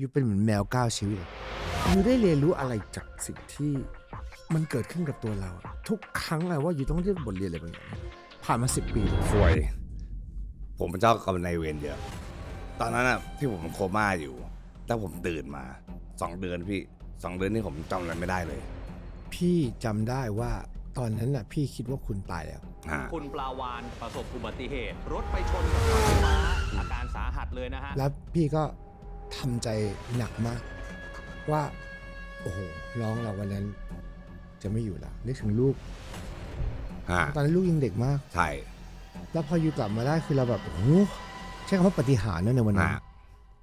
ยูเป็นเหมือนแมวก้าวชีวิตอะยูได้เรียนรู้อะไรจากสิ่งที่มันเกิดขึ้นกับตัวเราอะทุกครั้งอะว่ายูต้องได้บทเรียนอะไรบางอย่างผ่านมาสิบปีสวย ผมเป็นเจ้ากรรมนายเวรเยอะ ตอนนั้นอะที่ผมโคม่าอยู่ แล้วผมตื่นมาสองเดือนพี่สองเดือนนี่ผมจำอะไรไม่ได้เลย พี่จำได้ว่าตอนนั้นน่ะ พี่คิดว่าคุณตายแล้วฮะคุณปลาวานประสบอุบัติเหตุ รถไปชนกับเสาไฟฟ้าอาการสาหัสเลยนะฮะ แล้วพี่ก็ ทำใจหนักมาก ว่าโอ้โหน้องเราวันนั้น จะไม่อยู่แล้วนึกถึงลูก ฮะตอนนั้นลูกยังเด็กมาก ใช่แล้วพออยู่กลับมาได้คือเราแบบโอ้โหใช้คำว่าปฏิหารย์นั่นในวันนั้นฮะ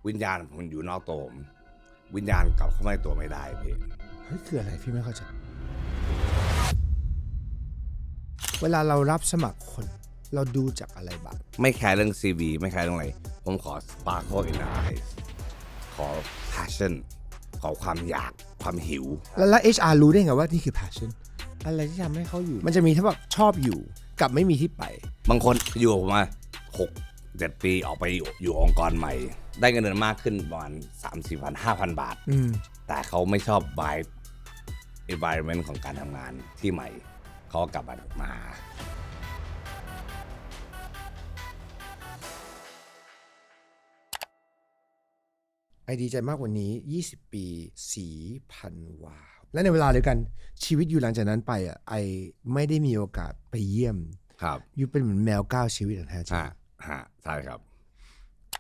วิญญาณผมอยู่นอกตัวผมวิญญาณกลับเข้ามาในตัวไม่ได้พี่เฮ้ยคืออะไรพี่ไม่เข้าใจเวลาเรารับสมัครคน เราดูจากอะไรบ้างไม่แคร์เรื่อง CV ไม่แคร์เรื่องอะไร ผมขอ sparkle in the eyes ขอ passion ขอความอยากความหิว แล้วแล้ว HR รู้ได้ไงว่านี่คือ passion อะไรที่ทำให้เขาอยู่ มันจะมีทั้งแบบชอบอยู่กับไม่มีที่ไป บางคนอยู่กับผมมาหกเจ็ดปีออกไปอยู่องค์กรใหม่ ได้เงินเดือนมากขึ้นประมาณสามสี่พันห้าพันบาท อืม แต่เขาไม่ชอบ vibe environment ของการทำงานที่ใหม่ เขาก็กลับมามา ไอดีใจมากกว่านี้ 20 ปีสีพันวาและในเวลาเดียวกันชีวิตอยู่หลังจากนั้นไปอะไอไม่ได้มีโอกาสไปเยี่ยมครับอยู่เป็นเหมือนแมวก้าวชีวิตอย่างแท้จริงฮะฮะใช่ครับ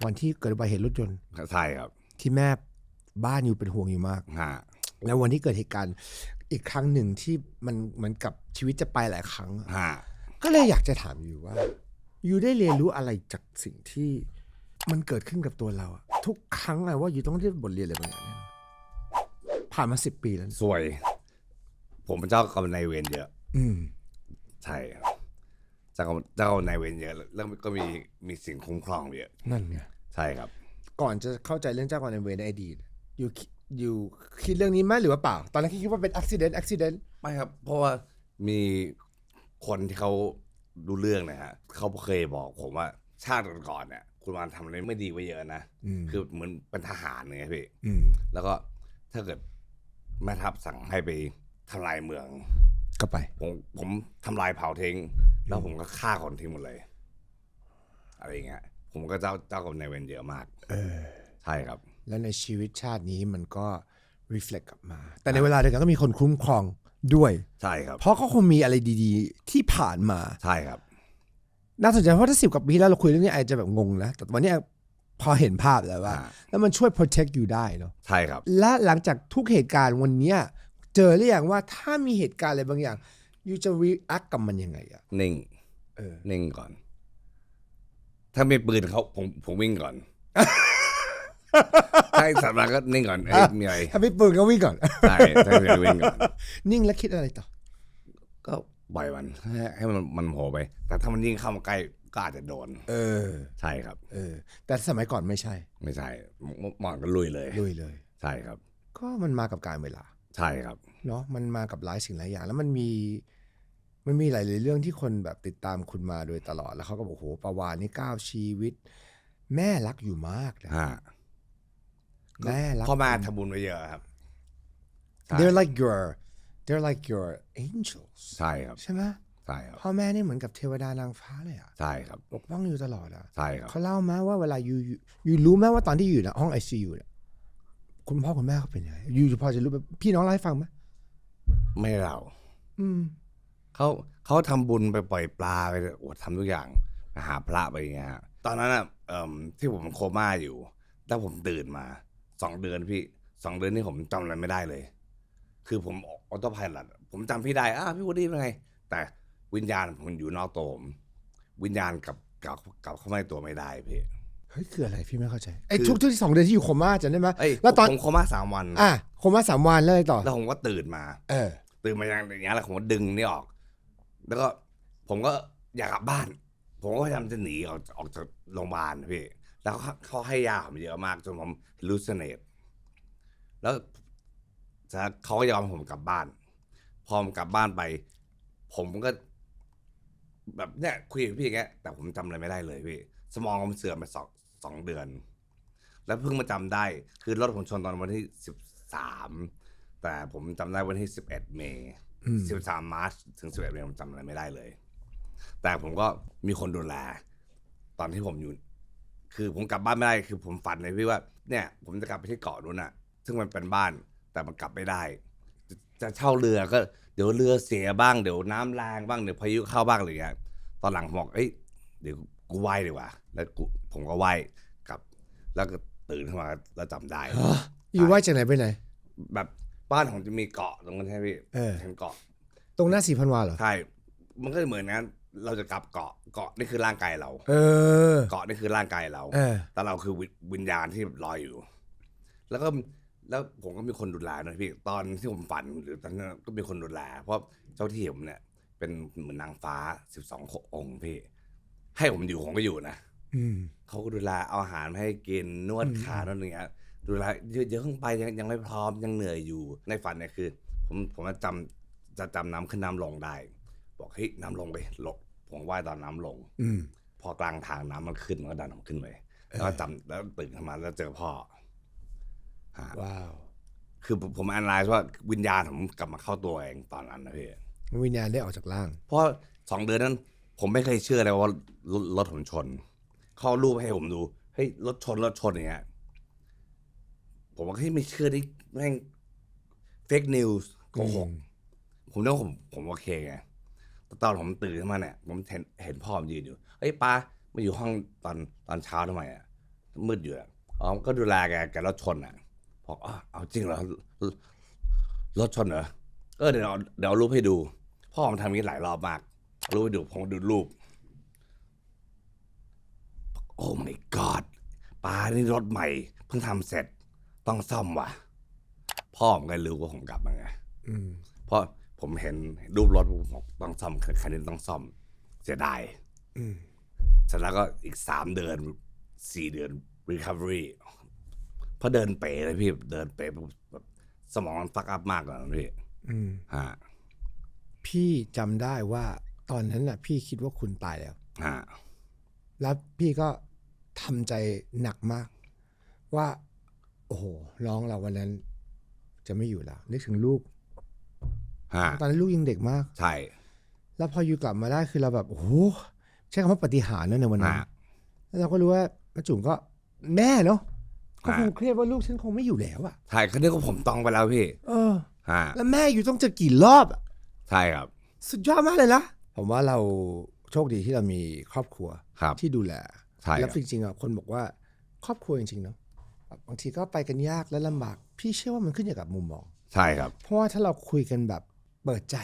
วันที่เกิดอุบัติเหตุรถยนต์ใช่ครับ ที่แม่บ้านอยู่เป็นห่วงอยู่มากฮะแล้ววันที่เกิดเหตุการณ์อีกครั้งหนึ่งที่มันเหมือนกับชีวิตจะไปหลายครั้งอะฮะก็เลยอยากจะถามอยู่ว่ายูได้เรียนรู้อะไรจากสิ่งที่ มันเกิดขึ้นกับตัวเราอะทุกครั้งอะว่ายูต้องได้บทเรียนอะไรบางอย่างแน่นอนผ่านมาสิบปีแล้วสวย ผมเป็นเจ้ากรรมนายเวรเยอะ อืม ใช่ครับเจ้ากรรมเจ้ากรรมนายเวรเยอะแล้วก็มีมีสิ่งคุ้มครองเยอะ นั่นไง ใช่ครับ ก่อนจะเข้าใจเรื่องเจ้ากรรมนายเวรในอดีตอยู่อยู่คิดเรื่องนี้ไหมหรือว่าเปล่า ตอนนั้นคิดว่าเป็นอุบิเหตุอุบิเหตุ ไม่ครับ เพราะว่ามีคนที่เขาดูเรื่องนะฮะเขาเคยบอกผมว่าชาติก่อนๆเนี่ย คุณวานทำอะไรไม่ดีไว้เยอะนะอืมคือเหมือนเป็นทหารไงพี่อืมแล้วก็ถ้าเกิดแม่ทัพสั่งให้ไปทำลายเมือง ก็ไป ผมผมทำลายเผาทิ้ง แล้วผมก็ฆ่าคนทิ้งหมดเลย อะไรอย่างเงี้ย ผมก็เจ้าเจ้ากับนายเวรเยอะมาก เออ ใช่ครับ แล้วในชีวิตชาตินี้มันก็ reflect กลับมา แต่ในเวลาเดียวกันก็มีคนคุ้มครองด้วย ใช่ครับ เพราะเขาคงมีอะไรดี ๆ ที่ผ่านมา ใช่ครับ น่าสนใจเพราะถ้าสิบกว่าปีแล้วเราคุยเรื่องนี้ไอจะแบบงงนะแต่วันนี้ไอ้พอเห็นภาพแล้วว่าอ่า แล้วมันช่วย protect อยู่ได้เนาะใช่ครับ และหลังจากทุกเหตุการณ์วันเนี้ยเจอหรือยังว่าถ้ามีเหตุการณ์อะไรบางอย่างยูจะ react กับมันยังไงอะนิ่งเออนิ่งก่อน ถ้ามีปืนเขาผมผมวิ่งก่อนถ้าไอ้สัตว์มาก็นิ่งก่อนเอ้ยมีอะไรถ้าไม่ปืนก็วิ่งก่อนใช่ถ้ามีอะไรวิ่งก่อน นิ่งแล้วคิดอะไรต่อก็ ปล่อยมันให้ให้มันมันโผล่ไป แต่ถ้ามันยิ่งเข้ามาใกล้ก็อาจจะโดน เออ ใช่ครับ เออ แต่สมัยก่อนไม่ใช่ ไม่ใช่หมอนก็ลุยเลย ลุยเลย ใช่ครับ ก็มันมากับการเวลา ใช่ครับ เนาะมันมากับหลายสิ่งหลายอย่าง แล้วมันมี มันมีหลาย ๆ เรื่องที่คนแบบติดตามคุณมาโดยตลอด แล้วเขาก็บอกโอ้โหประวานนี่ก้าวชีวิต แม่รักอยู่มากนะฮะแม่รักพ่อแม่ทำบุญไว้เยอะครับใช่ they're like your they're like your angels ใช่ครับ ใช่ไหมใช่ครับพ่อแม่นี่เหมือนกับเทวดานางฟ้าเลยอะใช่ครับปกป้องอยู่ตลอดอะใช่ครับเขาเล่ามาว่าเวลาอยู่อยู่อยู่รู้ไหมว่าตอนที่อยู่ในห้องไอซียูเนี่ยคุณพ่อคุณแม่เขาเป็นยังไงอยู่พอจะรู้ไหมพี่น้องเล่าให้ฟังไหมไม่เราอืมเขาเขาทำบุญไปปล่อยปลาไปโอ้ทำทุกอย่างไปหาพระไปอย่างเงี้ยฮะตอนนั้นอะเอ่มที่ผมโคม่าอยู่แล้วผมตื่นมาสองเดือนพี่สองเดือนนี่ผมจำอะไรไม่ได้เลย คือผมออโต้พายลัผมจำพี่ได้อ้าวพี่วูดดี้เป็นไง แต่วิญญาณผมอยู่นอกตัวผมวิญญาณกลับกลับกลับเข้ามาในตัวไม่ได้พี่ เฮ้ยคืออะไรพี่ไม่เข้าใจไอ้คือ ทุกทุกที่สองเดือนที่อยู่โคม่าจำได้ไหมเอ้ยแล้วตอนผมโคม่าสามวัน อะโคม่าสามวันแล้วอะไรต่อ แล้วผมก็ตื่นมา เออ ตื่นมาอย่างอย่างเงี้ยแล้วผมก็ดึงนี่ออก แล้วก็ผมก็อยากกลับบ้าน ผมก็พยายามจะหนีออกออกจากโรงพยาบาลพี่ แล้วเขาเขาให้ยาผมเยอะมากจนผมรูสเนตแล้วจะ เขาก็ยอมให้ผมกลับบ้าน พอผมกลับบ้านไป ผมก็ แบบเนี่ยคุยกับพี่อย่างเงี้ยแต่ผมจำอะไรไม่ได้เลยพี่สมองผมเสื่อมไปสองสองเดือน แล้วเพิ่งมาจำได้ คือรถผมชนตอนวันที่สิบสามแต่ผมจำได้วันที่สิบเอ็ดเมย์อืม สิบสามมาร์ชถึงสิบเอ็ดเมย์ผมจำอะไรไม่ได้เลย แต่ผมก็มีคนดูแล ตอนที่ผมอยู่ คือผมกลับบ้านไม่ได้ คือผมฝันเลยพี่ว่า เนี่ย ผมจะกลับไปที่เกาะนู้นน่ะซึ่งมันเป็นบ้าน แต่มันกลับไม่ได้จะจะเช่าเรือก็เดี๋ยวเรือเสียบ้างเดี๋ยวน้ำแรงบ้างเดี๋ยวพายุเข้าบ้างอะไรอย่างเงี้ยตอนหลังผมบอกเอ้ยเดี๋ยวกูไหว้ดีกว่า แล้วกูผมก็ไหว้กลับ แล้วก็ตื่นขึ้นมาแล้วจำได้ฮะอยู่ว่าจากไหนไปไหน แบบบ้านผมจะมีเกาะตรงนั้นใช่ไหมพี่เออทั้งเกาะ ตรงหน้าสีพันวาเหรอใช่มันก็เหมือนงั้นเราจะกลับเกาะเกาะนี่คือร่างกายเรา เออ เกาะนี่คือร่างกายเราเออแต่เราคือวิวิญญาณที่ลอยอยู่ แล้วก็ แล้วผมก็มีคนดูแลนะพี่ตอนที่ผมฝันหรือตอนนั้นก็มีคนดูแลเพราะเจ้าที่ผมเนี่ย เป็นเหมือนนางฟ้าสิบสององค์พี่ ให้ผมอยู่ผมก็อยู่นะอืมเขาก็ดูแลเอาอาหารมาให้กินนวดขาโนั่นอย่างเงี้ยดูแลเยอะเยอะขึ้นไปยังยังไม่พร้อมยังเหนื่อยอยู่ในฝันเนี่ยคือ ผมผมจะจำจะจำน้ำขึ้นน้ำลงได้ บอกเฮ้ยน้ำลงไปลงผมว่ายตอนน้ำลง อืมพอกลางทางน้ำมันขึ้นมันก็ดันผมขึ้นไปแล้วก็จำแล้วตื่นขึ้นมาแล้วเจอพ่อฮะ ว้าว คือผมผมอันไลน์ว่าวิญญาณผมกลับมาเข้าตัวเองตอนนั้นนะพี่วิญญาณได้ออกจากร่าง เพราะสองเดือนนั้น ผมไม่เคยเชื่อเลยว่ารถรถผมชน เขาเอารูปให้ผมดูเฮ้ยรถชนรถชนอย่างเงี้ยผมว่าเฮ้ยไม่เชื่อได้แม่งเฟกนิวส์โกหกอืมผมนึกว่าผมผมโอเคไงแต่ตอนผมตื่นขึ้นมาเนี่ย ผมเห็นเห็นพ่อผมยืนอยู่เฮ้ยป้ามาอยู่ห้องตอนตอนเช้าทำไมอะมืดอยู่อะอ๋อก็ดูแลแกแกรถชนอะ บอกอ๋อเอาจริงเหรอรถชนเหรอเออเดี๋ยวเอาเดี๋ยวเอารูปให้ดู พ่อผมทำอย่างนี้หลายรอบมากเอารูปให้ดูผมดูรูป โอ้ my god ป้านี่รถใหม่ เพิ่งทำเสร็จต้องซ่อมว่ะ พ่อผมก็รู้ว่าผมกลับมาไงอืมเพราะผมเห็นรูปรถผมบอกต้องซ่อมคันนี้ต้องซ่อม เสียดายอืมเสร็จแล้วก็อีกสามเดือนสี่เดือน recovery เพราะเดินเป๋เลยพี่เดินเป๋แบบสมองมันฟักอัพมากกว่านั้นพี่อืมฮะพี่จำได้ว่าตอนนั้นน่ะ พี่คิดว่าคุณตายแล้ว ฮะแล้วพี่ก็ทำใจหนักมาก ว่า โอ้โหน้องเราวันนั้น จะไม่อยู่แล้วนึกถึงลูก ฮะตอนนั้นลูกยังเด็กมาก ใช่แล้วพออยู่กลับมาได้คือเราแบบโอ้โหใช้คำว่าปฏิหารย์นะในวันนั้นฮะ แล้วเราก็รู้ว่าป้าจุ๋มก็แม่เนาะ ก็คงฮะเครียดว่าลูกฉันคงไม่อยู่แล้วอะใช่เขาเรียกว่าผมต้องไปแล้วพี่เออฮะแล้วแม่อยู่ต้องเจะกี่รอบอะใช่ครับ สุดยอดมากเลยนะผมว่าเราโชคดีที่เรามีครอบครัวครับที่ดูแลใช่แล้วครับจริงๆอะคนบอกว่าครอบครัวจริงๆเนาะแบบบางทีก็ไปกันยากและลำบาก พี่เชื่อว่ามันขึ้นอยู่กับมุมมอง ใช่ครับ เพราะว่าถ้าเราคุยกันแบบเปิดใจ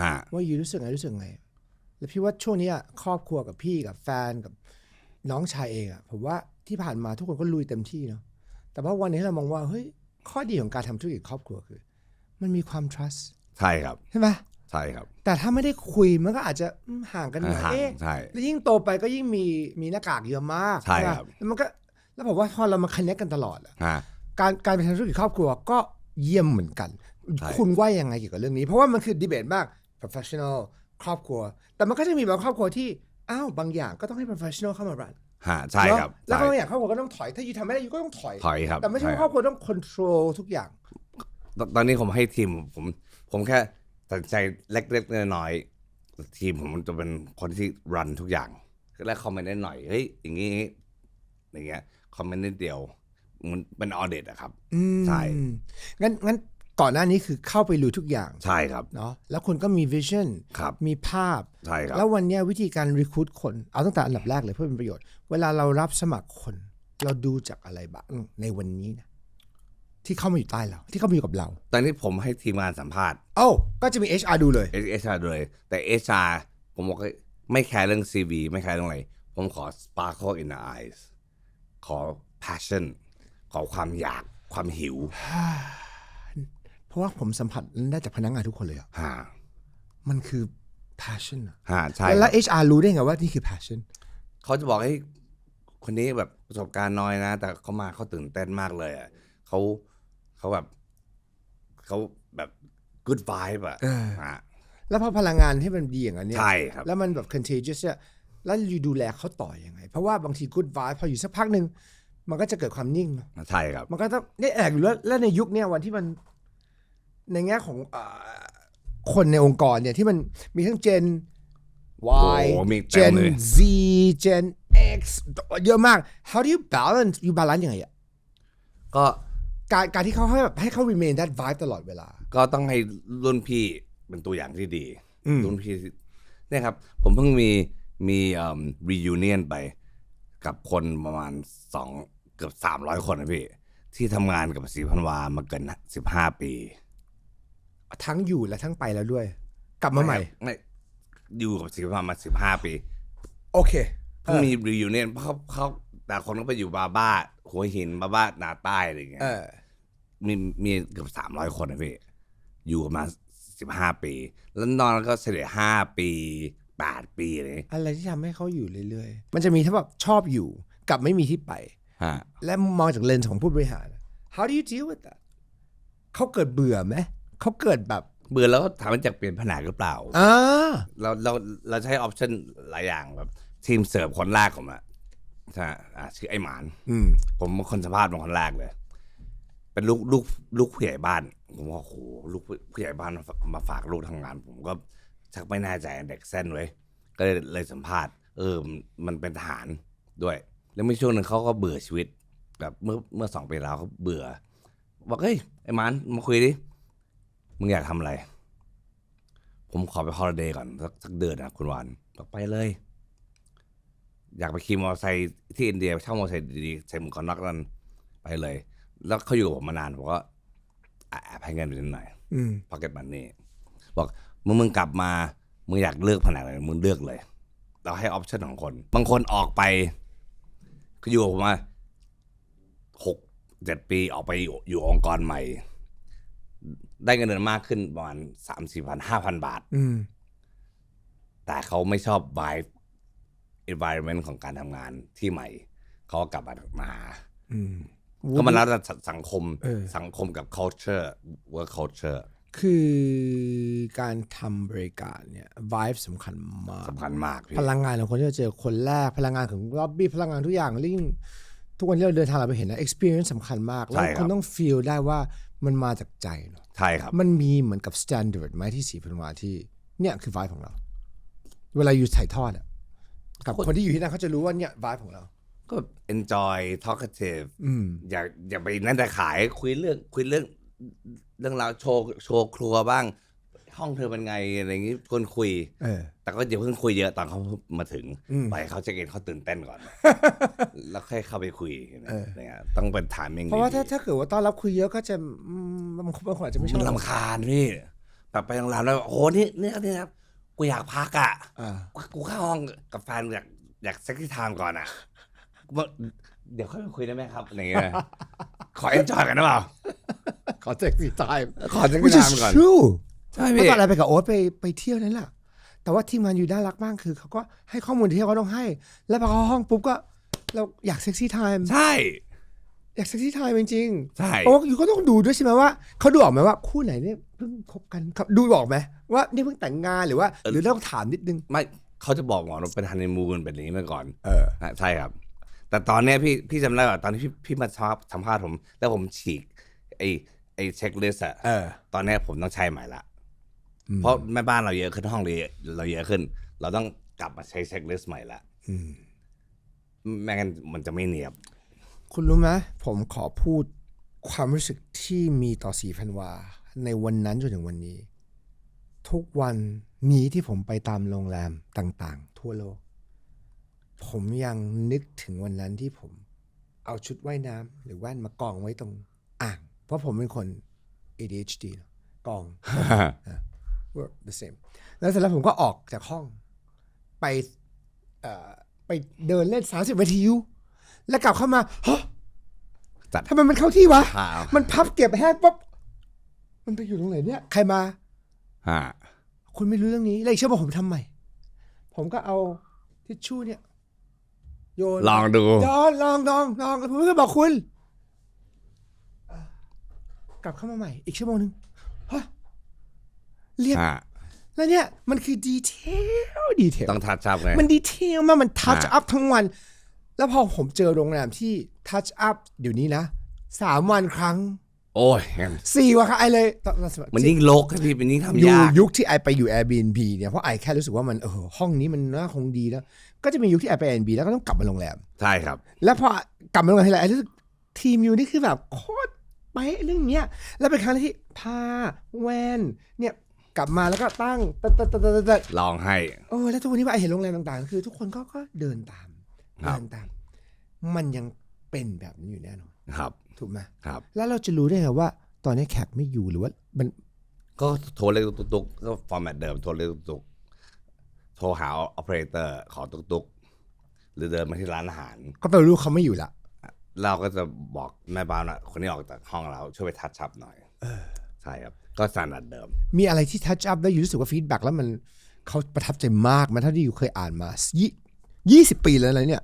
ฮะว่าอยู่รู้สึกไงรู้สึกไง แล้วพี่ว่าช่วงเนี้ยครอบครัวกับพี่กับแฟนกับน้องชายเองอะผมว่าที่ผ่านมาทุกคนก็ลุยเต็มที่เนาะ แต่ว่าวันนี้เรามองว่าเฮ้ยข้อดีของการทำธุรกิจครอบครัวคือ มันมีความ trust ใช่ครับใช่ไหมใช่ครับ แต่ถ้าไม่ได้คุยมันก็อาจจะอืมห่างกันหน่อยห่างเอ๊ะใช่แล้วยิ่งโตไปก็ยิ่งมีมีหน้ากากเยอะมากใช่ไหมครับแล้วมันก็แล้วผมว่าพอเรามาคันเนคกันตลอดอะฮะการการเป็นธุรกิจครอบครัวก็เยี่ยมเหมือนกันใช่คุณว่ายังไงเกี่ยวกับเรื่องนี้ เพราะว่ามันคือดีเบตมาก professional ครอบครัว แต่มันก็จะมีบางครอบครัวที่อ้าวบางอย่างก็ต้องให้ professional เข้ามารัน ฮะใช่ครับแล้วใช่บางอย่างครอบครัวก็ต้องถอย ถ้าอยู่ทำไม่ได้อยู่ก็ต้องถอยถอยครับแต่ไม่ใช่ใช่ว่าครอบครัวต้อง control ทุกอย่างตตอนนี้ผมให้ทีมผมผมแค่ตัดสินใจเล็กๆน้อยๆทีมผมจะเป็นคนที่รันทุกอย่างคือแรกคอมเมนต์ได้หน่อยเฮ้ยอย่างงี้อย่างเงี้ยคอมเมนต์นิดเดียวมันเป็นออเดตอะครับอืมใช่งั้นงั้นก่อนหน้านี้คือเข้าไปรู้ทุกอย่างใช่ครับเนาะแล้วคุณก็มี vision ครับมีภาพใช่ครับแล้ววันเนี้ยวิธีการ recruit คนเอาตั้งแต่อันดับแรกเลยเพื่อเป็นประโยชน์ เวลาเรารับสมัครคน เราดูจากอะไรบ้างในวันนี้นะที่เข้ามาอยู่ใต้เรา ที่เข้ามาอยู่กับเรา ตอนนี้ผมให้ทีมงานสัมภาษณ์โอ้าก็จะมี HR ดูเลยเอชอาร์เลย แต่เอชอาร์ผมบอกว่าไม่แคร์เรื่อง CV ไม่แคร์เรื่องอะไร ผมขอ sparkle in the eyes ขอ passion ขอความอยากความหิว เพราะว่าผมสัมผัสได้จากพนักงานทุกคนเลยอะฮะมันคือ passion อะฮะใช่ แล้วครับ HR รู้ได้ไงว่านี่คือ passion เขาจะบอกให้ยคนนี้แบบประสบการณ์น้อยนะ แต่เขามาเขาตื่นเต้นมากเลยอะเขาเขาแบบเขาแบบ good vibe อะเออฮะแล้วพอพลังงานที่มันดีอย่างนั้นเนี่ยใช่ครับ แล้วมันแบบ contagious เนี่ยแล้วอยู่ดูแลเขาต่ออยังไง เพราะว่าบางที good vibe พออยู่สักพักหนึ่งมันก็จะเกิดความนิ่งเนอะใช่ครับ มันก็ต้องนี่แอบอยู่แล้วแล้วในยุคเนี้ยวันที่มัน ในแง่ของอาคนในองค์กรเนี่ยที่มันมีทั้ง Gen Y โอ้มีเต็ม Gen เลย Z Gen X เยอะมาก how do you balance you balance ยังไงอะก็การการที่เขาให้แบบให้เขา remain that vibe ตลอดเวลา ก็ต้องให้รุ่นพี่เป็นตัวอย่างที่ดี อืม รุ่นพี่ที่เนี่ยครับ ผมเพิ่งมีมีเอ่อ reunion ไป กับคนประมาณสองเกือบสามร้อยคนนะพี่ ที่ทำงานกับสีพันวามาเกินสิบห้าปีทั้งอยู่และทั้งไปแล้วด้วย กลับมาใหม่ไม่ อยู่กับสีพันวามาสิบห้าปีโอเคเพิ่งมี reunion เพราะเขาเขาแต่คนก็ไปอยู่บาบ้าหัวหินบาบ้านาใต้อะไรอย่างเงี้ยเออ มีมีเกือบสามร้อยคนนะพี่ อยู่กันมาสิบห้าปีแล้วนอนก็เฉลี่ยห้าปีแปดปีอะไรอย่างเงี้ยอะไรที่ทำให้เขาอยู่เรื่อยๆ มันจะมีทั้งแบบชอบอยู่กับไม่มีที่ไป ฮะ และมองจากเลนส์ของผู้บริหาร how do you deal with that เขาเกิดเบื่อไหม เขาเกิดแบบ เบื่อแล้วถามว่าจะเปลี่ยนแผนกหรือเปล่าอ่าเราเราเราใช้ออปชั่นหลายอย่างแบบ ทีมเสิร์ฟคนแรกผมอะใช่อะชื่อไอ้หมาน อืม ผมเป็นคนสัมภาษณ์เป็นคนแรกเลย เป็นลูกลูกลูกผู้ใหญ่บ้าน ผมว่าโอ้โหลูกผู้ใหญ่บ้านมาฝมาฝากลูกทำงาน ผมก็ชักไม่แน่ใจเด็กเส้นไว้ยก็เลยเลยสัมภาษณ์ เออมันเป็นทหารด้วย แล้วมีช่วงหนึ่งเขาก็เบื่อชีวิตแบบเมื่อเมื่อสองปีแล้วเขาเบื่อบอกเฮ้ยไอ้หมันมาคุยดิ มึงอยากทำอะไร ผมขอไปฮอลิเดย์ก่อนสักสักเดือนนะคุณวานบอกไปเลย อยากไปขี่มอเตอร์ไซค์ที่อินเดียเช่ามอเตอร์ไซค์ดีๆใส่หมวกกันน็อกนั้นไปเลย แล้วเขาอยู่กับผมมานานผมก็แอบให้เงินไปนิดหน่อยอืมพ็อกเก็ตมันนี่บอกมึงมึงกลับมา มึงอยากเลือกแผนกไหนมึงเลือกเลย เราให้ออปชั่นของคน บางคนออกไปก็อยู่กับผมมาหกเจ็ดปีออกไปอยู่อยู่องค์กรใหม่ ได้เงินเดือนมากขึ้นประมาณสามสี่พันห้าพันบาท อืม แต่เขาไม่ชอบ vibe environment ของการทำงานที่ใหม่ เขาก็กลับมามาหาอืม ก็มันแล้วแต่สสังคมเออ สังคมกับ culture work culture คือการทำบริการเนี่ย vibe สำคัญมาก สำคัญมากพี่พลังงานของคนที่เราเจอคนแรก พลังงานของล็อบบี้พลังงานทุกอย่างลิ่งทุกวันที่เราเดินทางเราไปเห็นนะ experience สำคัญมาก แล้วคุณต้อง feel ได้ว่า มันมาจากใจเนอะใช่ครับ มันมีเหมือนกับ standard ไหมที่สีพันวาที่เนี่ยคือ vibe ของเรา เวลาอยู่ถ่ายทอดอะกับคนที่อยู่ที่นั่นเขาจะรู้ว่าเนี่ย vibe ของเรา ก็ enjoy talkative อืมอย่าอย่าไปนั่นแต่ขายคุยเรื่องคุยเรื่องเรื่องราวโชว์โชว์ครัวบ้าง ห้องเธอเป็นไงอะไรอย่างงี้คนคุยเออแต่ก็อย่าเพิ่งคุยเยอะตอนเขามาถึงอืมไปล่อยให้เขาเช็คอินเขาตื่นเต้นก่อน แล้วค่อยเข้าไปคุยเอออะไรเงี้ยต้องเป็น timing เพราะว่าถ้าดีๆถ้าเกิดว่าต้อนรับคุยเยอะก็จะอืมบางคนบางคนอาจจะไม่ชมัอบนลำคาญพี่แบบไปโรงแรมแล้วโอ้โหนี่นี่นี่ครับกูอยากพักอะอ่ากูกูเข้าห้องกับแฟนอยากอยากเซ็กซี่ไทม์ก่อนอะกูบอกเดี๋ยวค่อยไปคุยได้ไหมครับอะไรเงี้ยขอเอนจอยกันนะเปล่าขอ sexy time ขอเซ็กซี่ which ไท is ม์ก่อน true ใช่เมื่พี่อตอนอะไรไปกับโอ๊ตไปไปเที่ยวนั่นแหละแต่ว่าทีมงานอยู่น่ารักมากคือเขาก็ให้ข้อมูลที่เขาต้องให้ แล้วพอเข้าห้องปุ๊บก็เราอยากเซ็กซี่ไทม์ใช่ อยากเซ็กซี่ไทม์จริงใช่ๆเพราะว่าอยู่ก็ต้องดูด้วยใช่ไหมว่าเขาดูออกไหมว่าคู่ไหนเนี่ยเพิ่งคบกันครับดูออกไหมว่านี่เพิ่งแต่งงานหรือว่าหรือเราต้องถามนิดนึง ไม่เขาจะบอกก่อนว่าเป็นฮันนีมูนเป็นอย่างนี้มาก่อนเอออะใช่ครับ แต่ตอนเนี้ยพี่พี่จำได้ว่าตอนที่พี่พี่มาชอบสัมภาษณ์ผม แล้วผมฉีกไอไอเช็คลิสต์อะเออ ตอนเนี้ยผมต้องใช้ใหม่ละอืม เพราะแม่บ้านเราเยอะขึ้นห้องเราเยอะเราเยอะขึ้น เราต้องกลับมาใช้เช็คลิสต์ใหม่ละอืมไม่งั้นมันจะไม่เนียบ คุณรู้ไหมผมขอพูดความรู้สึกที่มีต่อสีพันวา ในวันนั้นจนถึงวันนี้ ทุกวันนี้ที่ผมไปตามโรงแรมต่างๆ ทั่วโลก ผมยังนึกถึงวันนั้นที่ผม เอาชุดว่ายน้ำหรือแว่นมากองไว้ตรงอ่าง เพราะผมเป็นคน ADHD เนอะกอง we're the same แล้วเสร็จแล้วผมก็ออกจากห้องไปเอ่อไปเดินเล่น30นาทีอยู่แล้วกลับเข้ามาฮะจัดทำไมมันเข้าที่วะข่าวมันพับเก็บแห้งปั๊บ มันไปอยู่ตรงไหนเนี่ย ใครมาฮะคุณไม่รู้เรื่องนี้เลยเชื่อว่าผมทำใหม่ ผมก็เอาทิชชู่เนี่ย โยน ลองดูย้อนลองลองลองแล้วผมก็บอกคุณอะกลับเข้ามาใหม่ อีกชั่วโมงหนึ่งฮะ เรียบฮะแล้วเนี่ย มันคือดีเทลดีเทลต้องทัดชับไง มันดีเทลมากมันทัชอ่าอัพทั้งวัน แล้วพอผมเจอโรงแรมที่ทัชอัพเดี๋ยวนี้นะสามวันครั้งโอ้ยงั้นสี่วันครั้งไอเลยตอนมันยิ่งลกครับพี่มันยิ่งอยู่ทำยากยุคที่ไอไปอยู่ Airbnb เนี่ยเพราะไอแค่รู้สึกว่ามันเออห้องนี้มันน่าคงดีแล้ว ก็จะมียุคที่ไอไป Airbnb แล้วก็ต้องกลับมาโรงแรม ใช่ครับ แล้วพอกลับมาโรงแรมทีไรไอรู้สึกทีมอยู่นี่คือแบบโคตรเป๊ะเรื่องเนี้ยแล้วเป็นครั้งแรกที่ผ้าแว่นเนี่ย กลับมาแล้วก็ตั้งตัดตัดตัดตัดตัดลองให้เออแล้วทุกวันนี้ว่าไอเห็นโรงแรมต่างๆ คือทุกคนก็ก็เดินตามครับ เดินตาม มันยังเป็นแบบนี้อยู่แน่นอนครับ ถูกไหมครับ แล้วเราจะรู้ได้ไงว่า ตอนนี้แขกไม่อยู่หรือว่ามันก็โทรเรียกตุกๆก็ฟอร์แมตเดิมโทรเรียกตุกๆโทรหาออเปอเรเตอร์ขอตุกๆหรือเดินมาที่ร้านอาหาร ก็แปลว่ารู้เขาไม่อยู่ละเราก็จะบอกแม่บ้านว่าคนนี้ออกจากห้องเราช่วยไปทัชชับหน่อยใช่ครับ ก็สแตนดาร์ดเดิม มีอะไรที่ทัชอัพแล้วอยู่รู้สึกว่าฟีดแบ็กแล้วมันเขาประทับใจมากมันเท่าที่อยู่เคยอ่านมายี่ยี่สิบปีแล้วนะเนี่ย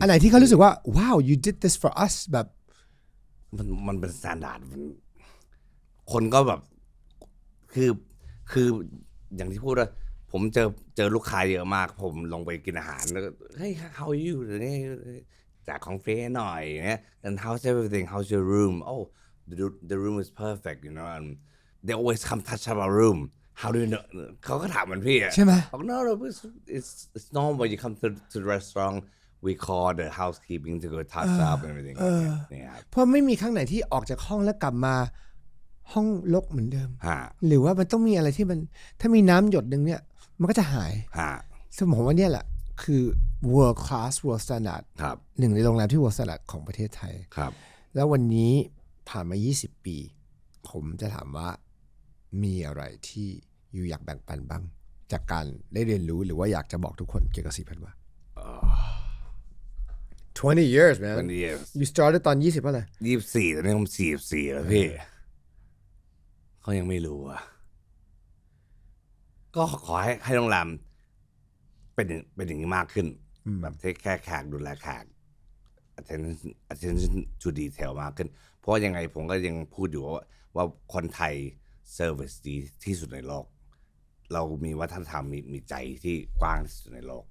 อันไหนที่เขารู้สึกว่า ว้าว you did this for us แบบ มันมันเป็นสแตนดาร์ดมันคนก็แบบ คือคืออย่างที่พูดว่าผมเจอเจอลูกค้าเยอะมาก ผมลงไปกินอาหารแล้วก็เฮ้ย how are you หรือนี่แจกของฟรีให้หน่อยเนี่ย and how's everything how's your room oh the the room is perfect you know and they always come touch up our room how do you know เขาก็ถามเหมันพี่อะใช่ไหม บอก no no it's it's it's normal when you come to to the restaurant we call the housekeeping to go touch up and everything เนี่ยครับเพราะไม่มีครั้งไหนที่ออกจากห้องแล้วกลับมาห้องรกเหมือนเดิม ฮะหรือว่ามันต้องมีอะไรที่มันถ้ามีน้ำหยดหนึ่งเนี่ย มันก็จะหายฮะซึ่งผมว่าเนี่ยแหละ คือ world class world standard ครับหนึ่งในโรงแรมที่ world standard ของประเทศไทย ครับ แล้ววันนี้ผ่านมา 20 ปี ผมจะถามว่า มีอะไรที่อยู่อยากแบ่งปันบ้าง จากการได้เรียนรู้หรือว่าอยากจะบอกทุกคนเกี่ยวกับสีพันว่า20 years man วันนี้ you started ตอน 20ป่ะเลยยี่สิบสี่ตอนนี้ผมสี่สิบสี่แล้วพี่เขายังไม่รู้อะก็ขอให้ให้โรงแรมเป็นอย่างเป็นอย่างนี้มากขึ้น แบบเทคแค่แขกดูแลแขก attention attention to detail มากขึ้น เพราะว่ายังไงผมก็ยังพูดอยู่ว่าว่าคนไทย service ดีที่สุดในโลก เรามีวัฒนธรรมมีมีใจที่กว้างที่สุดในโลก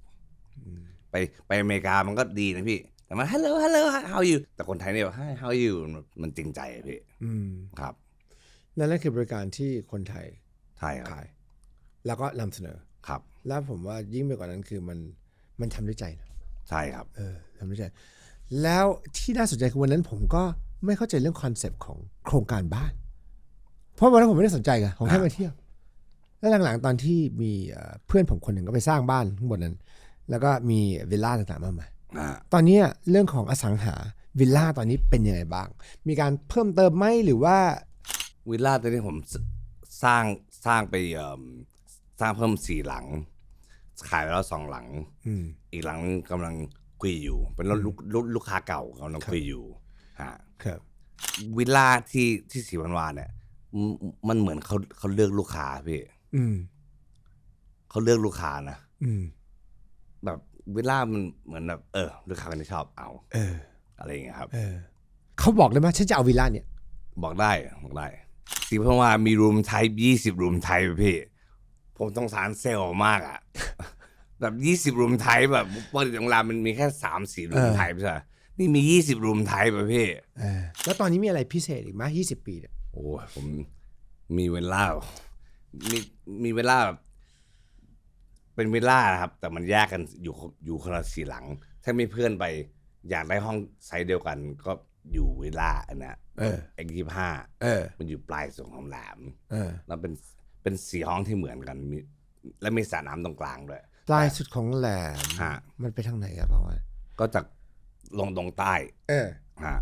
ไปไปอเมริกามันก็ดีนะพี่ แต่มัน hello hello how are you แต่คนไทยเนี่ย hi how are you มันมันจริงใจอะพี่อืมครับ และนั่นคือบริการที่คนไทยใช่ครับขาย แล้วก็นำเสนอ ครับแล้วผมว่ายิ่งไปกว่านั้นคือมันมันทำด้วยใจนะใช่ครับ เออทำด้วยใจ แล้วที่น่าสนใจคือวันนั้นผมก็ไม่เข้าใจเรื่องคอนเซปต์ของโครงการบ้าน เพราะวันนั้นผมไม่ได้สนใจไงผมแค่อ่ามาเที่ยว แล้วหลังๆตอนที่มีเอ่อเพื่อนผมคนหนึ่งก็ไปสร้างบ้านข้างบนนั้น แล้วก็มีวิลล่าต่างๆมากมายอ่าตอนเนี้ยเรื่องของอสังหาวิลล่าตอนนี้เป็นยังไงบ้าง มีการเพิ่มเติมไหมหรือว่า วิลล่าตอนนี้ผมสสร้างสร้างไปเอ่มสร้างเพิ่มสี่หลัง ขายไปแล้วสองหลังอืมอีกหลังกำลังคุยอยู่ เป็นรถลูกลูกลูกค้าเก่ากำลังคุยอยู่ฮะครับวิลล่าที่ที่สีวันวานเนี่ย มมันเหมือนเขาเขาเลือกลูกค้าพี่อืมเขาเลือกลูกค้านะอืม แบบวิลล่ามันเหมือนแบบเออลูกค้าคนที่ชอบเอา เออ อะไรอย่างเงี้ยครับ เออเขาบอกเลยว่าฉันจะเอาวิลล่าเนี่ย บอกได้บอกได้สีเพราะว่ามีรูมไทป์ยี่สิบรูมไทป์พี่ ผมต้องสารเซลล์มากอะแบบยี่สิบรูมไทป์แบบปกติโรงแรมมันมีแค่สามสี่รูมเออไทป์ใช่ไหมนี่มียี่สิบรูมไทป์แบบพี่ เออ แล้วตอนนี้มีอะไรพิเศษอีกไหมยี่สิบปีเนี่ยโอ้ยผมมีเวลามีมีเวลาแบบเป็นวิลล่านะครับ แต่มันแยกกันอยู่อยู่คนละสี่หลัง ถ้ามีเพื่อนไป อยากได้ห้องไซส์เดียวกัน ก็อยู่วิลล่าอันเนี้ยเออเอ็กยี่ห้าเออ มันอยู่ปลายสุดของแหลมเออ แล้วเป็นเป็นสี่ห้องที่เหมือนกันมีและมีสระน้ำตรงกลางด้วยปลายสุดของแหลมฮะมันไปทางไหนอะพ่อว่าก็จากลงตรงใต้ เออฮะ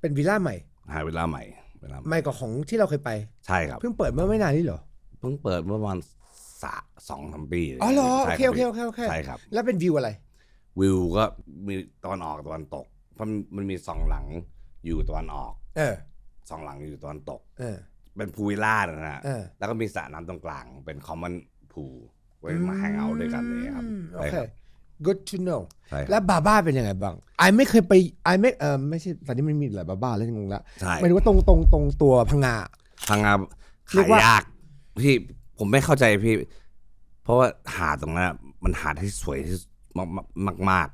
เป็นวิลล่าใหม่หาเวลาใหม่ เวลาใหม่ใหม่กว่าของที่เราเคยไป ใช่ครับเพิ่งเปิดเมื่อไม่นานนี้เหรอ เพิ่งเปิดเมื่อประมาณสาสองสามปีอ๋อเหรอโอใช่เครับโอเคโอเคโอเค ใช่ครับ แล้วเป็นวิวอะไร วิวก็มีตะวันออกตะวันตก เพราะมันมีสองหลังอยู่ตะวันออกเออ สองหลังอยู่ตะวันตก เออ เป็นพูลวิลล่านะฮะ เออ แล้วก็มีสระน้ำตรงกลางเป็นคอมมอนพูลไว้มาแฮงเอาท์ด้วยกันเลยครับอืมโอใช่เคครับ good to know ใช่ครับแล้วบาบ้าเป็นยังไงบ้างไอไม่เคยไปไอไม่เออไม่ใช่ตอนนี้มันมีหลายบาบ้าแล้วงงละใช่ หมายถึงว่าตรงตรงตรงตัวพังงา พังงาเรีขายกว่า ยากพี่ผมไม่เข้าใจพี่ เพราะว่าหาดตรงนั้นอะมันหาดที่สวยที่มากมากมาก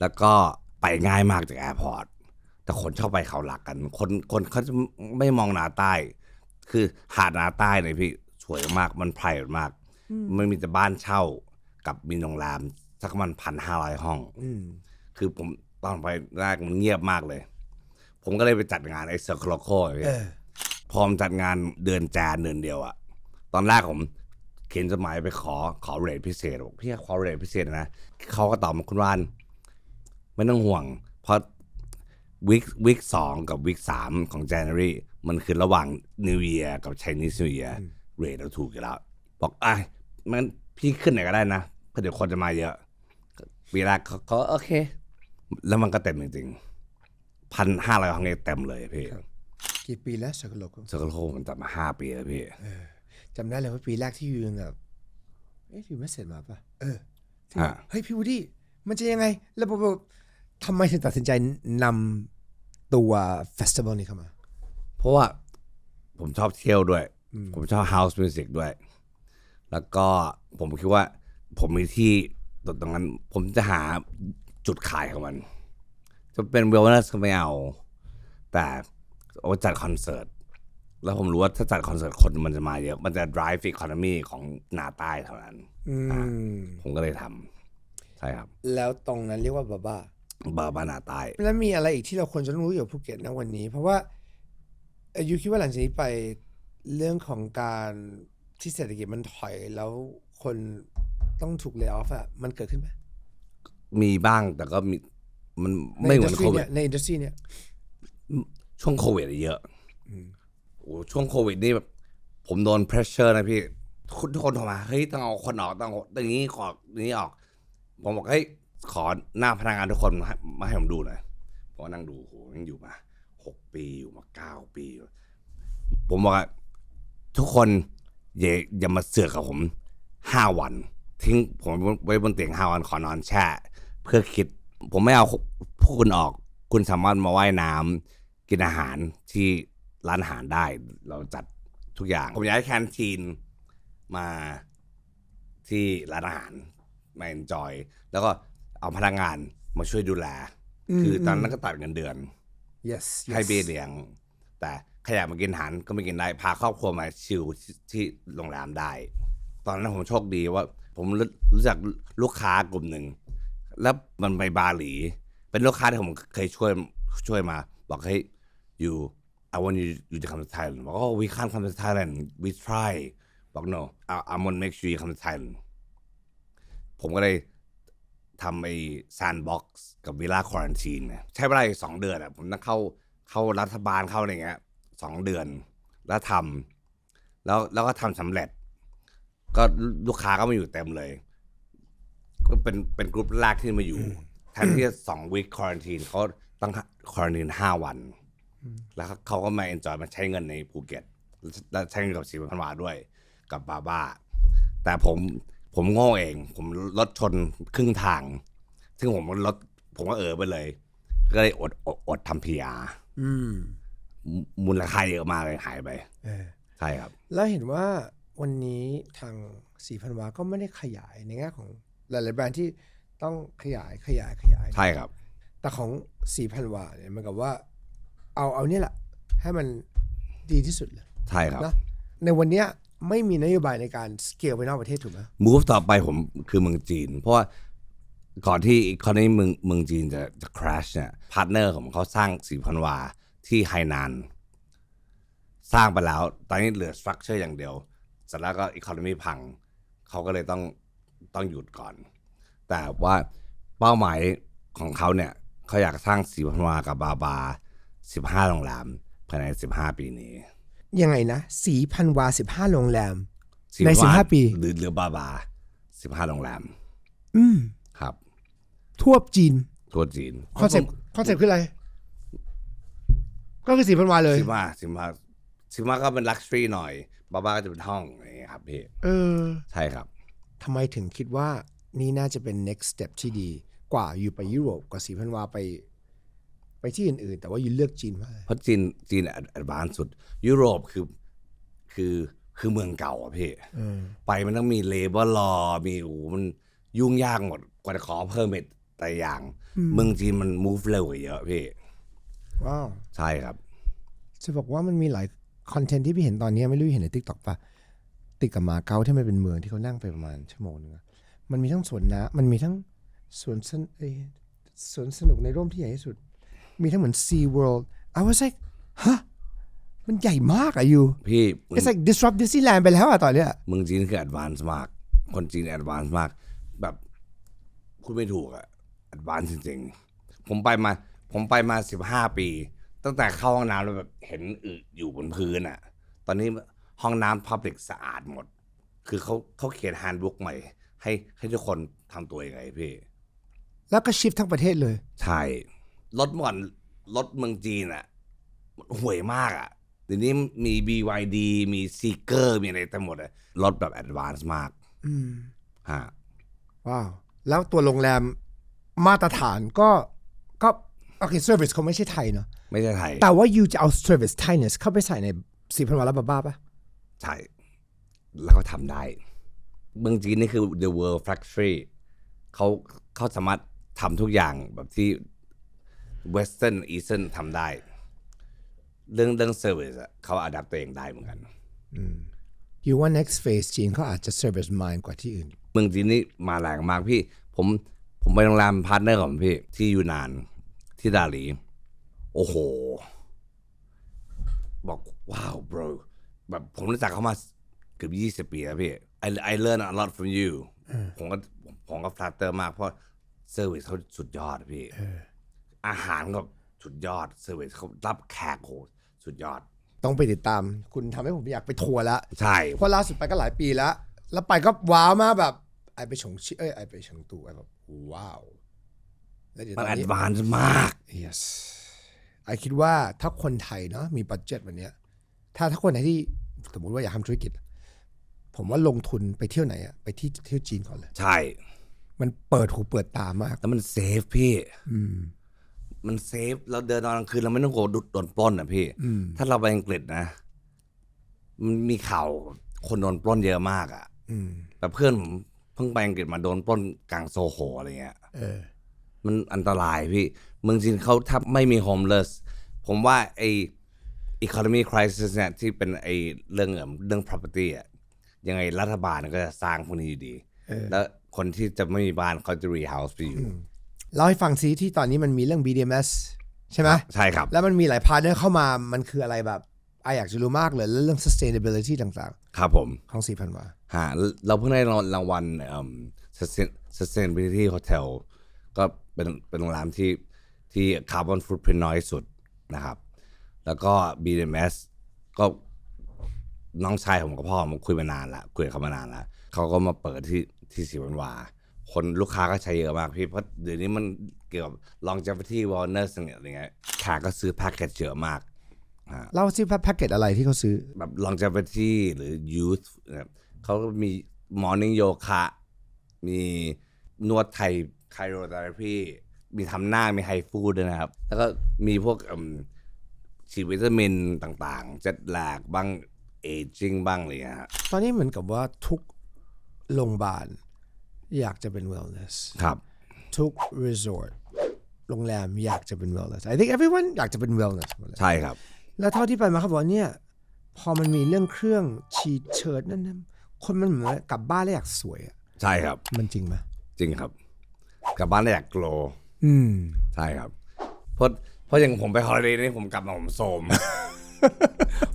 แล้วก็ไปง่ายมากจากแอร์พอร์ตแต่คนชอบไปเขาหลักกัน คนคนเขาจะไม่มองนาใต้ คือหาดนาใต้เนี่ยพี่สวยมากมันไพรมาก มันมีแต่บ้านเช่ากับมีโรงแรม สักประมันพันห้าร้อยห้องอืมคือผมตอนไปแรกมันเงียบมากเลย ผมก็เลยไปจัดงานไอ้เซอร์คลโคเออพอผมจัดงานเดือนแจนเดือนเดียวอะตอนแรกผมเขียนจดหมายไปขอขอเรทพิเศษบอกพี่ขอเรทพิเศษนะเขาก็ตอบมาคุณว่านไม่ต้องห่วง เพราะวิกวิกสองกับวิกสามของ January มันคือระหว่าง New Year กับ Chinese New Year เรทเราถูกอยู่แล้ว บอกอะมันพี่ขึ้นไหนก็ได้นะเพราะเดี๋ยวคนจะมาเยอะ ปีแรกเขาเขาโอเค แล้วมันก็เต็มจริงๆพันห้าร้อยห้องเนี่ยเต็มเลยพี่กี่ปีแล้วสักโลกเซอร์คลโคมันจัดมาห้าปีแล้วพี่ จำได้เลยว่าปีแรกที่ยูยังแบบเอ๊ะยูไม่เสร็จมาปะเออที่อ่า เฮ้ยพี่วูดดี้มันจะยังไง แล้วผมแบบทำไมถึงตัดสินใจนำตัวเฟสติวัลนี้เข้ามา เพราะว่าผมชอบเที่ยวด้วย ผมชอบ house music ด้วย แล้วก็ผมคิดว่าผมมีที่ ตรงนั้นผมจะหาจุดขายของมัน จะเป็น wellness ก็ไม่เอา แต่เอาจัดคอนเสิร์ต แล้วผมรู้ว่าถ้าจัดคอนเสิร์ตคนมันจะมาเยอะ มันจะ drive economy ของนาใต้เท่านั้นอืมผมก็เลยทำใช่ครับ แล้วตรงนั้นเรียกว่าบาบ้าบาบานาใต้ แล้วมีอะไรอีกที่เราควรจะต้องรู้เกี่ยวกับภูเก็ตนะวันนี้ เพราะว่าเอ่อยูคิดว่าหลังจากนี้ไปเรื่องของการที่เศรษฐกิจมันถอยแล้วคน ต้องถูกเลิกออฟอะมันเกิดขึ้นไหมมีบ้างแต่ก็มีมันไม่เหมือนในโควิดยในอินดัสทรีเนี่ยช่วงโควิดอะเยอะโอ้ช่วงโควิดนี่แบบผมโดน pressure นะพี่ทุกทุกคนโทรมาเฮ้ยต้องเอาคนออกต้องเอาอย่างนี้ขออย่างนี้ออก ผมบอกเฮ้ยขอหน้าพนักงานทุกคนมาให้มาให้ผมดูหน่อยผมก็นั่งดูโหยังอยู่มาหกปีอยู่มาเก้าปี ผมบอกว่าทุกคนอย่าอย่ามาเสือกกับผมห้าวัน ทิ้งผมไว้บนเตียงห้าวันขอนอนแช่ เพื่อคิด ผมไม่เอาพวกคุณออก คุณสามารถมาว่ายน้ำกินอาหารที่ร้านอาหารได้ เราจัดทุกอย่าง ผมอยากให้แคนทีนมาที่ร้านอาหารมาเอนจอย แล้วก็เอาพนักงานมาช่วยดูแล คือตอนนั้นก็ตัดเงินเดือน yes, yes ให้เบี้ยเลี้ยง แต่ใครอยากมากินอาหารก็ไม่กินได้ พาครอบครัวมาชิลที่ที่โรงแรมได้ ตอนนั้นผมโชคดีว่า ผมรู้จักลูกค้ากลุ่มหนึ่ง แล้วมันไปบาหลี เป็นลูกค้าที่ผมเคยช่วยช่วยมา บอกให้ you I want you you to come to Thailand บอกว่า we can't come to Thailand we try บอก no I I want make sure you come to Thailand ผมก็เลยทำไอ้ sandbox กับวิลล่าควอนตีนใช้เวลาอีกสองเดือนอะผมต้องเข้าเข้ารัฐบาลเข้าอะไรเงี้ยสองเดือน แล้วทำแล้วแล้วก็ทำสำเร็จ ก็ลูกค้าก็มาอยู่เต็มเลย ก็เป็นเป็นกลุ่มแรกที่มาอยู่แทนที่จะสองวีคควอนตีนเขาต้องควอนตีนห้าวัน แล้วเขาก็มาเอนจอยมาใช้เงินในภูเก็ตแล้วใช้เงินกับสีพันวาด้วย กับบาบ้า แต่ผมผมโง่เอง ผมรถชนครึ่งทาง ซึ่งผมรถผมก็เออไปเลย ก็เลยอดอดอดทำพีอาอืมมูลค่าเยอะมากเลยหายไปเออใช่ครับ แล้วเห็นว่า วันนี้ทางสีพันวาก็ไม่ได้ขยายในแง่ของหลาย ๆ แบรนด์ที่ต้องขยายขยายขยายใช่ครับ แต่ของสีพันวาเนี่ยมันกับว่า เอาเอาเนี่ยแหละ ให้มันดีที่สุดเลยใช่ครับนะในวันเนี้ยไม่มีนโยบายในการสเกลไปนอกประเทศถูกไหม move ต่อไปผมคือเมืองจีน เพราะว่าก่อนที่คอนนี้เมืองเมืองจีนจะจะ crash เนี่ยพาร์ทเนอร์ของเขาสร้างสีพันวาที่ไฮนาน สร้างไปแล้ว ตอนนี้เหลือ structure อย่างเดียว เสร็จแล้วก็ economy พัง เขาก็เลยต้องต้องหยุดก่อน แต่ว่าเป้าหมายของเขาเนี่ยเขาอยากสร้างสีพันวากับบาบา 15 โรงแรมภายใน 15 ปีนี้ ยังไงนะสีพันวาสิบห้าโรงแรมสีในพัว15 ปี หรือหรือบาบา 15 โรงแรม อืมครับ ทั่วจีน ทั่วจีนคอนเซ็ปต์คอนเซ็ปต์คืออะไร ก็คือสีพันวาเลยซิมาซิมา ซิมาก็เป็นลักชัวรี่หน่อยบาบ้าก็จะเป็นห้องอย่างเงี้ยครับพี่เออใช่ครับ ทำไมถึงคิดว่านี่น่าจะเป็น next step ที่ดี กว่าอยู่ไปยุโรปกว่าสีพันวาไป ไปที่อื่นๆ แต่ว่าอยู่เลือกจีนมาก เพราะจีนจีนแอดวานสุด ยุโรปคือคือคือเมืองเก่าอะพี่ไปมันต้องมีเลเบอร์ลอมีโอ้โหมันยุ่งยากหมดกว่าจะขอเพิ่มเมดแต่อย่างอืมเมืองจีนมัน move เร็วกว่าเยอะพี่ ว้าว ใช่ครับ จะบอกว่ามันมีหลาย คอนเทนต์ที่พี่เห็นตอนนี้ไม่รู้เห็นในทิกตอกปะติดกับมาเก๊าที่มันเป็นเมืองที่เขานั่งไปประมาณชั่วโมงนึงอะมันมีทั้งสวนน้ำมันมีทั้งสวนสนเอ้ยสวนสนุกในร่มที่ใหญ่ที่สุด มีทั้งเหมือน Sea World I was like ฮะมันใหญ่มากอะอยู่พี่ It's like disrupt Disneyland ไปแล้วอะตอนเนี้ยเมืองจีนคือ advance มาก คนจีน advance มาก แบบคุณไม่ถูกอะ advance จริงๆ ผมไปมา ผมไปมาสิบห้าปี ตั้งแต่เข้าห้องน้ำแล้วแบบเห็นอึอยู่บนพื้นอะตอนนี้ห้องน้ำ public สะอาดหมด คือเขาเขาเขียน handbook ใหม่ ให้ให้ทุกคนทำตัวยังไงพี่ แล้วก็ชิฟทั้งประเทศเลย ใช่รถเมื่อก่อนรถเมืองจีนอะห่วยมากอะเดี๋ยวนี้มี BYD มี Seeker มีอะไรเต็มหมดเลยรถแบบ advance มากอืมฮะว้าว แล้วตัวโรงแรมมาตรฐานก็ก็โอเคเซอร์วิสเขาไม่ใช่ไทยเนาะ ไม่ใช่ไทยแต่ว่ายูจะเอาเซอร์วิสไทยเนี่ยเข้าไปใส่ในสีพันวาลาบาบ้าปะใช่แล้วเขาทำได้ เมืองจีนนี่คือ the world factory เขาเขาสามารถทำทุกอย่างแบบที่ western eastern ทำได้ เรื่องเรื่อง service อะเขา adapt ตัวเองได้เหมือนกันยูว่า next phase จีนเขาอาจจะ service mind กว่าที่อื่น เมืองจีนนี่มาแรงมากพี่ ผมผมไปโรงแรมพาร์ทเนอร์ของพี่ที่ยูนานที่ดาหลี โอ้โห บอกว้าว bro แบบผมรู้จักเขามาเกือบยี่สิบปีแล้วพี่ I I learn a lot from you ผมก็ผมก็ฟลัตเตอร์มากเพราะเซอร์วิสเขาสุดยอดอะพี่อาหารก็สุดยอดเซอร์วิสเขารับแขกโหสุดยอด ต้องไปติดตาม คุณทำให้ผมอยากไปทัวร์แล้วใช่ เพราะล่าสุดไปก็หลายปีแล้ว แล้วไปก็ว้าวมากแบบไอไปฉงชิเอ้ยไอไปเฉิงตูไอแบบว้าวแล้วเดี๋ยวมัตนอนแอดนี้วานซ์มาก yes ไอคิดว่าถ้าคนไทยเนาะมีบัตเจ็ตวันเนี้ยถ้าถ้าคนไหนที่สมมติว่าอยากทำธุรกิจ ผมว่าลงทุนไปเที่ยวไหนอะไปที่เที่ยวจีนก่อนเลย ใช่ มันเปิดหูเปิดตามาก แล้วมันเซฟพี่มันเซฟเราเดินตอนกลางคืนเราไม่ต้องกลัวโดนปล้นอะพี่ถ้าเราไปอังกฤษนะ มันมีข่าวคนโดนปล้นเยอะมากอะอืมแต่เพื่อนผมเพิ่งไปอังกฤษมาโดนปล้นกลางโซโหอะไรเงี้ย เออ มันอันตรายพี่ เมืองจีนเขาถ้าไม่มีโฮมเลสผมว่าไอ economy crisis เนี่ยที่เป็นไอเรื่องเอิ่มเรื่อง property อะยังไงรัฐบาลก็จะสร้างพวกนี้อยู่ดี แล้วคนที่จะไม่มีบ้านเขาจะ rehouse ไปอยู่เล่าให้ฟังซิที่ตอนนี้มันมีเรื่อง BDMS ใช่ไหมใช่ครับ แล้วมันมีหลายพาร์ทเนอร์เข้ามามันคืออะไรแบบไออยากจะรู้มากเลยแล้วเรื่อง sustainability ต่างครับผมๆของสี่พันวาฮะเราเพิ่งได้รางวัลเอิ่ม Sustain- sustainability hotel ก็เป็นเป็นโรงแรมที่ ที่ carbon footprint น้อยที่สุดนะครับ แล้วก็ BDMS ก็น้องชายผมกับพ่อผมคุยมานานละคุยกับเขามานานละเขาก็มาเปิดที่ที่สีวันวา คนลูกค้าก็ใช้เยอะมากพี่ เพราะเดี๋ยวนี้มันเกี่ยวกับ longevity wellness อะไรเงี้ยแขกก็ซื้อแพ็กเกจเยอะมากเล่าซิแพ็กเกจอะไรที่เขาซื้อ แบบ longevity หรือ youth นะครับเขาก็มี morning yoga มีนวดไทย cryotherapy มีทำหน้ามีไฮฟูดด้วยนะครับ แล้วก็มีพวกอืมฉีดวิตามินต่างๆเจ็ดแลกบ้าง aging บ้างอะไรอย่างเงี้ยฮะตอนนี้เหมือนกับว่าทุกโรงพยาบาลอยากจะเป็น wellness ครับ ทุก resort โรงแรมอยากจะเป็น wellness I think everyone อยากจะเป็น wellness หมดเลยใช่ครับ แล้วเท่าที่ไปมาเขาบอกว่าเนี่ย พอมันมีเรื่องเครื่องฉีดเชิดนั่นนะคนมันเหมือนว่ากลับบ้านแล้วอยากสวยอะใช่ครับ มันจริงไหมจริงครับ กลับบ้านได้อยากโกล อืมใช่ครับ เพราะเพราะอย่างผมไปฮอลิเดย์นี่ผมกลับมาผมโสม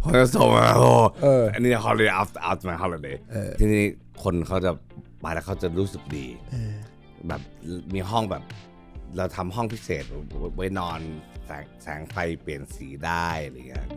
ผมจะโสมอะโอ้เออ อันนี้ฮอลิเดย์ after after my holiday ทีนี้คนเขาจะไปแล้วเขาจะรู้สึกดีแบบมีห้องแบบ เราทำห้องพิเศษไว้นอนแสงแสงไฟเปลี่ยนสีได้อะไรเงี้ย